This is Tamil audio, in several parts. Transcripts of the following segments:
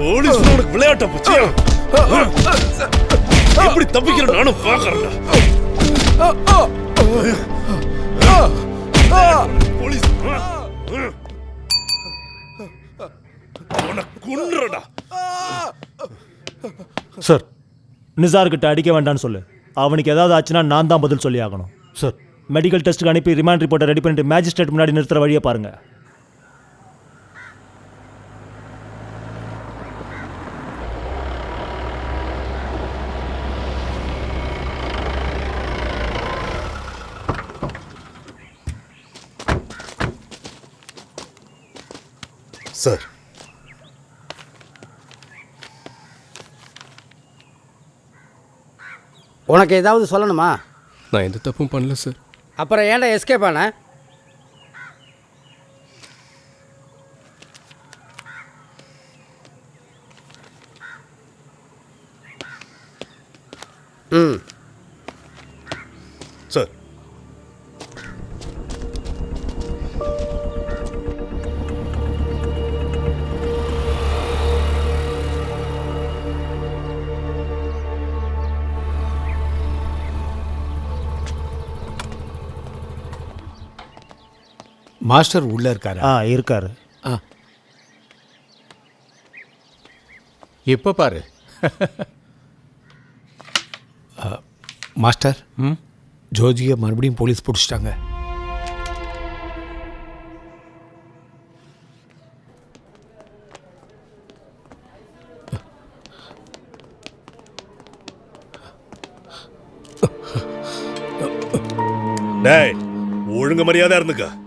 போலீஸ் உனக்கு விளையாட்ட போச்சு? எப்படி தப்பிக்கிற நானும் பாக்குறேன் போலீஸ் உனக்கு குன்றடா. சார் நிசார்கிட்ட அடிக்க வேண்டாம்னு சொல்லு. அவனுக்கு ஏதாவது ஆச்சுன்னா நான் தான் பதில் சொல்லி ஆகணும் சார் மெடிக்கல் டெஸ்ட்டுக்கு அனுப்பி ரிமாண்ட் ரிப்போர்ட்டை ரெடி பண்ணிட்டு மேஜிஸ்ட்ரேட் முன்னாடி நிறுத்துற வழியை பாருங்க. சார். உனக்கு ஏதாவது சொல்லணுமா? நான் எந்த தப்பும் பண்ணல சார். அப்புறம் ஏன்டா எஸ்கேப் ஆன? ம். மாஸ்டர் உள்ள இருக்காரா? ஆ இருக்காரு. ஆ. இப்போ பாரு. ஆ, மாஸ்டர். ம்? ஜோஜியை மறுபடியும் போலீஸ் பிடிச்சிட்டாங்க. டேய் ஒழுங்கு மரியாதை இருந்துக்க.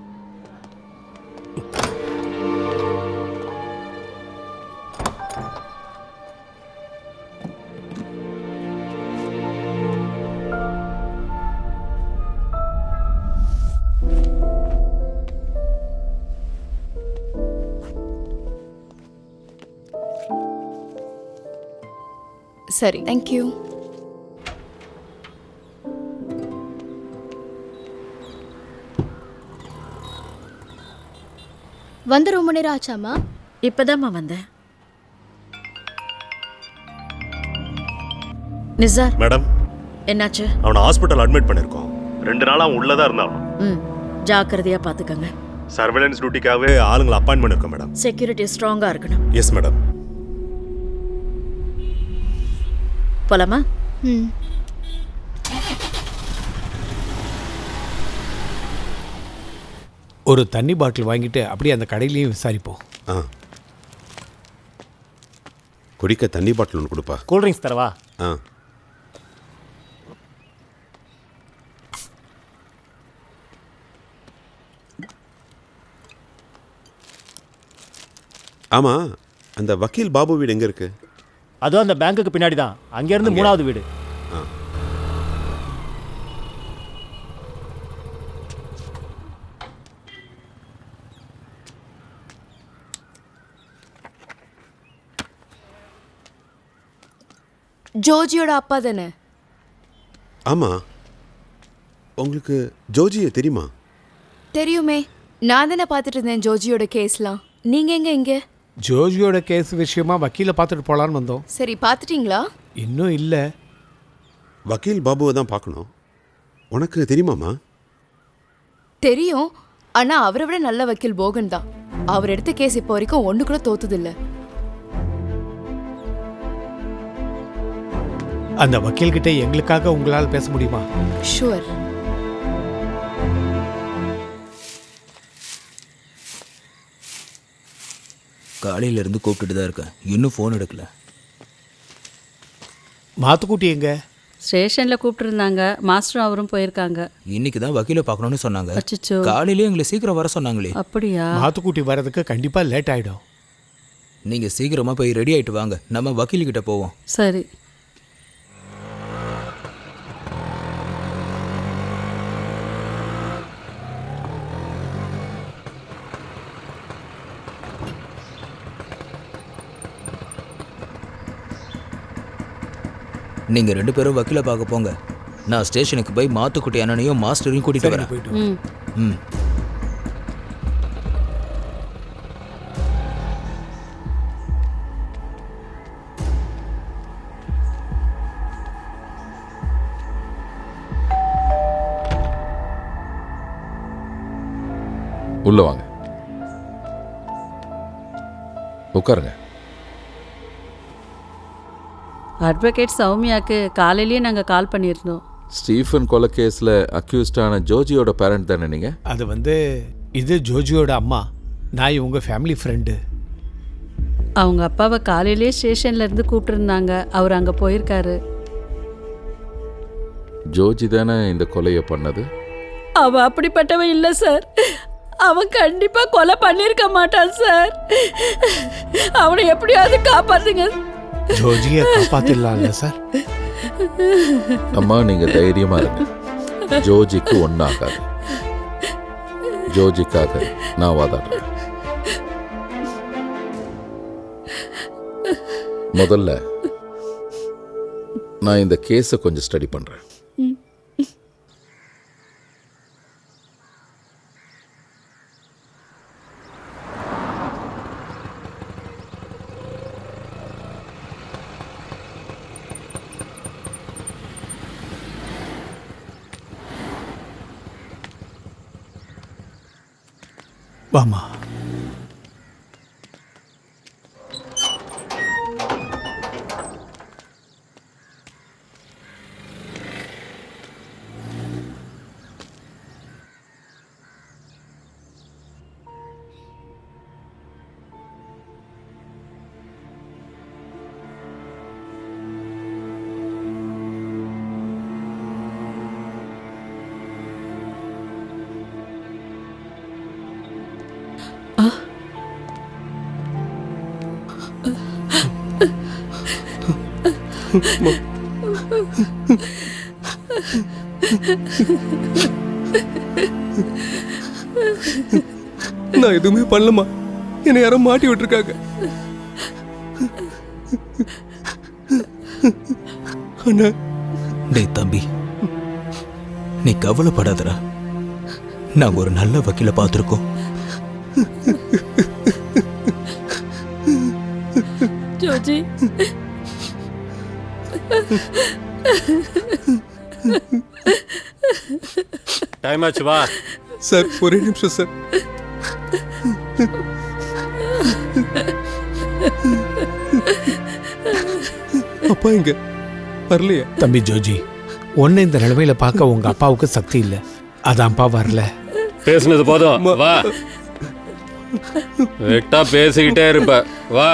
சரி. தேங்க்யூ வந்து ரொம்ப நேரம் ஆச்சாமா இப்பதாம்மா வந்தேன். நிசார். மேடம். என்னாச்சு? அவனை ஹாஸ்பிட்டல் அட்மிட் பண்ணிருக்கோம். ரெண்டு நாளா அவன் உள்ளதா இருந்தான் ம். ஜாக்கிரதையா பாத்துக்கங்க சர்வேலன்ஸ் டியூட்டிக்காகவே ஆளுங்களை அப்பாயின் பண்ணிருக்கோம் மேடம். செக்யூரிட்டி ஸ்ட்ராங்கா இருக்கணும். Yes madam. போலாமா? ம். ஒரு தண்ணி பாட்டில் வாங்கிட்டு அப்படியே அந்த கடையிலையும் விசாரிப்போம். ஆ. குடிக்க தண்ணி பாட்டில் ஒன்று கொடுப்பா. கூல்ட்ரிங்க்ஸ் தரவா? ஆ. ஆமாம் அந்த வக்கீல் பாபு வீடு எங்கே இருக்கு? அதுவும் அந்த பேங்க்குக்கு பின்னாடி தான் அங்கேருந்து மூணாவது வீடு. ஜோஜியோட அப்பா தானே? ஆமாம் உங்களுக்கு ஜோஜியை தெரியுமா? தெரியுமே. நான் தானே பார்த்துட்டு இருந்தேன் ஜோஜியோட கேஸ்லாம். நீங்க எங்க இங்க? ஜோஜியோட கேஸ் விஷயமா வக்கீலை பார்த்துட்டு போகலான்னு வந்தோம். சரி பார்த்துட்டீங்களா? இன்னும் இல்லை. வக்கீல் பாபுவை தான் பார்க்கணும். உனக்கு தெரியுமாம்மா? தெரியும். ஆனா அவரை விட நல்ல வக்கீல் போகன் தான். அவர் எடுத்த கேஸ் இப்போ வரைக்கும் ஒண்ணு கூட தோத்ததில்ல. அந்த வக்கீல்கிட்ட எங்களுக்காக உங்களால் பேச முடியுமா? ஷுவர் காலையில இருந்து கூப்பிட்டுட்டு தான் இருக்கேன். இன்னும் ஃபோன் எடுக்கல. மாத்துக்குட்டி எங்க? ஸ்டேஷன்ல கூப்பிட்டுருந்தாங்க. மாஸ்டரும் அவரும் போயிருக்காங்க. இன்னைக்கு தான் வக்கீலை பார்க்கணும்னு சொன்னாங்க. அச்சச்சோ. காலையிலே எங்களை சீக்கிரம் வர சொன்னாங்களே. அப்படியா? மாத்துக்குட்டி வர்றதுக்கு கண்டிப்பாக லேட் ஆகிடும் நீங்க சீக்கிரமா போய் ரெடி ஆயிட்டு வாங்க. நம்ம வக்கீல் கிட்ட போவோம். சரி. நீங்கள் ரெண்டு பேரும் வக்கீலை பார்க்க போங்க. நான் ஸ்டேஷனுக்கு போய் மாத்துக்குட்டி அண்ணனையும் மாஸ்டரையும் கூட்டிகிட்டு வரேன். போயிட்டு ம். ம். உள்ளே வாங்க. உட்காருங்க. அட்வொகேட் சௌமியாக்கு காலையிலேயே நாங்கள் கால் பண்ணியிருந்தோம். ஸ்டீஃபன் கொலை கேஸில் அக்யூஸ்டான ஜோஜியோட பேரண்ட் தானே நீங்கள் அது வந்து இது ஜோஜியோட அம்மா நான் இவங்க ஃபேமிலி ஃப்ரெண்டு அவங்க அப்பாவை காலையிலேயே ஸ்டேஷன்ல இருந்து கூப்பிட்டுருந்தாங்க. அவர் அங்கே போயிருக்காரு. ஜோஜி தானே இந்த கொலையை பண்ணது? அவன் அப்படிப்பட்டவன் இல்லை சார் அவன் கண்டிப்பாக கொலை பண்ணியிருக்க மாட்டான் சார் அவனை எப்படியாவது காப்பாத்துங்க. ஜோஜியை காப்பாத்திடலாம்ல சார்? அம்மா நீங்கள் தைரியமாக இருங்க. ஜோஜிக்கு ஒன்னாகாது ஜோஜிக்காக நான் வாதாடுறேன். முதல்ல நான் இந்த கேஸை கொஞ்சம் ஸ்டடி பண்ணுறேன் 妈妈 நான் எதுவுமே பண்ணலமா என்னை யாரோ மாட்டி விட்டுருக்காங்க. அண்ணா. டேய் தம்பி. நீ கவலைப்படாதடா. நாங்கள் ஒரு நல்ல வக்கீல பார்த்துருக்கோம். ஜோஜி டைம் ஆச்சு வா சார் ஒரே நிமிஷம் சார் அப்பா எங்க வரலையா தம்பி ஜோஜி உன்னை இந்த நிலைமையில பார்க்க உங்க அப்பாவுக்கு சக்தி இல்லை. அதான்ப்பா வரல. பேசுனது போதும். வா. விட்டா பேசிக்கிட்டே இருப்ப. வா.